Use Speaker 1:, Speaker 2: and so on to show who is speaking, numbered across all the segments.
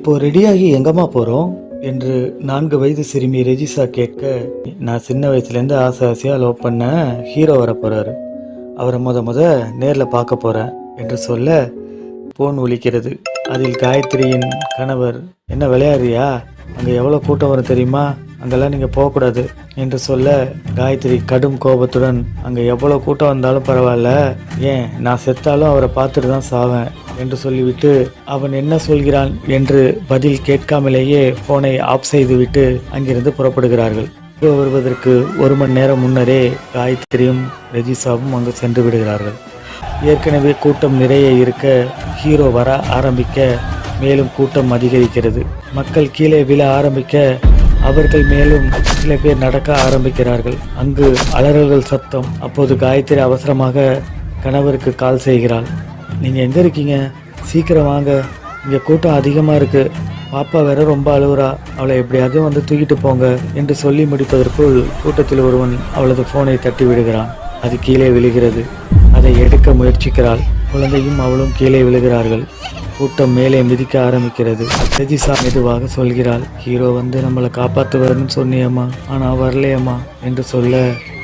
Speaker 1: இப்போ ரெடியாகி எங்கம்மா போகிறோம் என்று நான்கு வயது சிறுமி ரெஜிசா கேட்க நான் சின்ன வயசுலேருந்து ஆசை ஆசையாக லவ் பண்ண ஹீரோ வர போகிறாரு அவரை முத முத நேரில் பார்க்க போகிறேன் என்று சொல்ல போன் ஒலிக்கிறது. அதில் காயத்ரியின் கணவர் என்ன விளையாடுறியா? அங்கே எவ்வளோ கூட்டம் வரும் தெரியுமா? அங்கெல்லாம் நீங்கள் போகக்கூடாது என்று சொல்ல காயத்ரி கடும் கோபத்துடன் அங்கே எவ்வளோ கூட்டம் வந்தாலும் பரவாயில்ல. ஏன்? நான் செத்தாலும் அவரை பார்த்துட்டு தான் சாவேன் என்று சொல்லிவிட்டு அவன் என்ன சொல்கிறான்? என்று பதில் கேட்காமலேயே போனை ஆஃப் செய்துவிட்டு அங்கிருந்து புறப்படுகிறார்கள். ஹீரோ வருவதற்கு ஒரு மணி நேரம் முன்னரே காயத்ரியும் ரஜிசாவும் அங்கு சென்று விடுகிறார்கள். ஏற்கனவே கூட்டம் நிறைய இருக்க ஹீரோ வர ஆரம்பிக்க மேலும் கூட்டம் அதிகரிக்கிறது. மக்கள் கீழே விழ ஆரம்பிக்க அவர்கள் மேலும் சில பேர் நடக்க ஆரம்பிக்கிறார்கள். அங்கு அலறல்கள் சத்தம். அப்போது காயத்ரி அவசரமாக கணவருக்கு கால் செய்கிறாள். நீங்கள் எங்கே இருக்கீங்க? சீக்கிரம் வாங்க. இங்கே கூட்டம் அதிகமாக இருக்குது பாப்பா வேற ரொம்ப அழுவுறா. அவளை எப்படியாவது வந்து தூக்கிட்டு போங்க என்று சொல்லி முடிப்பதற்குள் கூட்டத்தில் ஒருவன் அவளது ஃபோனை தட்டி விடுகிறான். அது கீழே விழுகிறது. அதை எடுக்க முயற்சிக்கிறாள். குழந்தையும் அவளும் கீழே விழுகிறார்கள். கூட்டம் மேலே மிதிக்க ஆரம்பிக்கிறது. ரெஜிசா மெதுவாக சொல்கிறாள் ஹீரோ வந்து நம்மளை காப்பாற்றுவாருன்னு சொன்னியம்மா. ஆனா வரலையம்மா என்று சொல்ல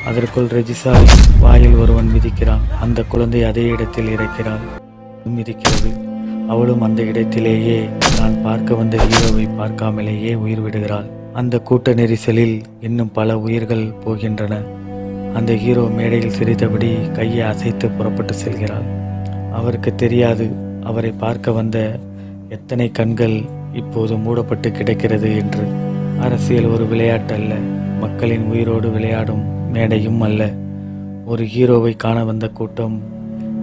Speaker 1: அதற்குள் ரெஜிசா வாயில் ஒருவன் மிதிக்கிறான். அந்த குழந்தை அதே இடத்தில் இறக்கிறாள். மிதிக்கிறது. அவளும் அந்த இடத்திலேயே நான் பார்க்க வந்த ஹீரோவை பார்க்காமலேயே உயிர் விடுகிறாள். அந்த கூட்ட நெரிசலில் இன்னும் பல உயிர்கள் போகின்றன. அந்த ஹீரோ மேடையில் சிரித்தபடி கையை அசைத்து புறப்பட்டு செல்கிறாள். அவருக்கு தெரியாது அவரை பார்க்க வந்த எத்தனை கண்கள் இப்போது மூடப்பட்டு கிடக்கிறது என்று. அரசியல் ஒரு விளையாட்டு அல்ல. மக்களின் உயிரோடு விளையாடும் மேடையும் அல்ல. ஒரு ஹீரோவை காண வந்த கூட்டம்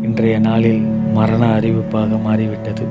Speaker 1: இன்றைய நாளில் மரண அறிவிப்பாக மாறிவிட்டது.